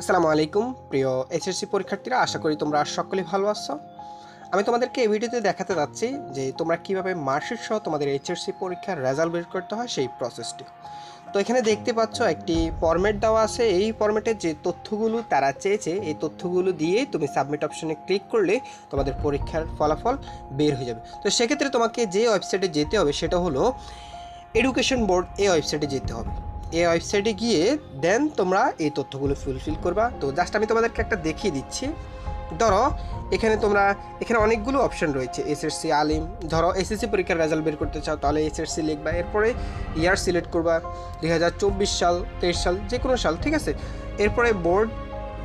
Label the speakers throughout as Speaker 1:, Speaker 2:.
Speaker 1: আসসালামু আলাইকুম, প্রিয় এইচএসসি পরীক্ষার্থীরা, আশা করি তোমরা সকলেই ভালো আছো। আমি তোমাদেরকে এই ভিডিওতে দেখাতে যাচ্ছি যে তোমরা কীভাবে মার্কশিট সহ তোমাদের এইচএসসি পরীক্ষার রেজাল্ট বের করতে হয় সেই প্রসেসটি তো এখানে দেখতে পাচ্ছ, একটি ফরম্যাট দেওয়া আছে। এই ফরম্যাটের যে তথ্যগুলো তারা চেয়েছে, এই তথ্যগুলো দিয়ে তুমি সাবমিট অপশনে ক্লিক করলে তোমাদের পরীক্ষার ফলাফল বের হয়ে যাবে। তো সেক্ষেত্রে তোমাকে যে ওয়েবসাইটে যেতে হবে, সেটা হলো এডুকেশন বোর্ড এই ওয়েবসাইটে যেতে হবে। এই ওয়েবসাইটে গিয়ে দেন তোমরা এই তথ্যগুলো ফুলফিল করবা। তো জাস্ট আমি তোমাদেরকে একটা দেখিয়ে দিচ্ছি। ধরো, এখানে তোমরা, এখানে অনেকগুলো অপশন রয়েছে। এসএসসি আলিম, ধরো এসএসসি পরীক্ষার রেজাল্ট বের করতে চাও, তাহলে এসএসসি লিখবা। এরপরে ইয়ার সিলেক্ট করবা, দুই হাজার চব্বিশ সাল, তেইশ সাল যে কোনো সাল, ঠিক আছে? এরপরে বোর্ড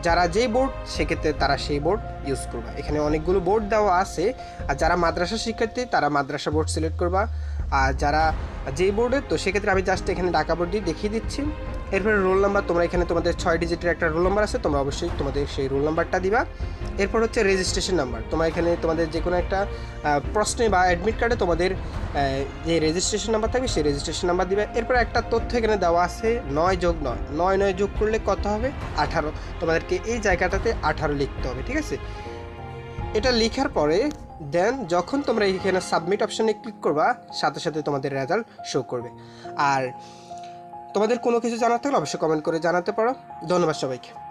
Speaker 1: যারা যে বোর্ড সেক্ষেত্রে তারা সেই বোর্ড ইউজ করবা। এখানে অনেকগুলো বোর্ড দেওয়া আছে। আর যারা মাদ্রাসা শিক্ষার্থী, তারা মাদ্রাসা বোর্ড সিলেক্ট করবা। আর যারা যেই বোর্ডের তো সেক্ষেত্রে আমি জাস্ট এখানে ঢাকা বোর্ড দিয়ে দেখিয়ে দিচ্ছি। এরপরে রোল নাম্বার তোমরা এখানে তোমাদের ছয় ডিজিটের একটা রোল নাম্বার আছে, তোমরা অবশ্যই তোমাদের সেই রোল নাম্বারটা দিবা। এরপর হচ্ছে রেজিস্ট্রেশন নাম্বার তোমরা এখানে তোমাদের যে কোনো একটা প্রশ্নে বা অ্যাডমিট কার্ডে তোমাদের যে রেজিস্ট্রেশন নাম্বার থাকবে সেই রেজিস্ট্রেশন নাম্বার দিবে। এরপর একটা তথ্য এখানে দেওয়া আছে, নয় যোগ নয়। নয় নয় যোগ করলে কত হবে? আঠারো। তোমাদেরকে এই জায়গাটাতে আঠারো লিখতে হবে, ঠিক আছে? এটা লেখার পরে দেন যখন তোমরা এখানে সাবমিট অপশানে ক্লিক করবা, সাথে সাথে তোমাদের রেজাল্ট শো করবে। আর তোমাদের কোনো কিছু জানার থাকলে অবশ্যই কমেন্ট করে জানাতে পারো। ধন্যবাদ সবাইকে।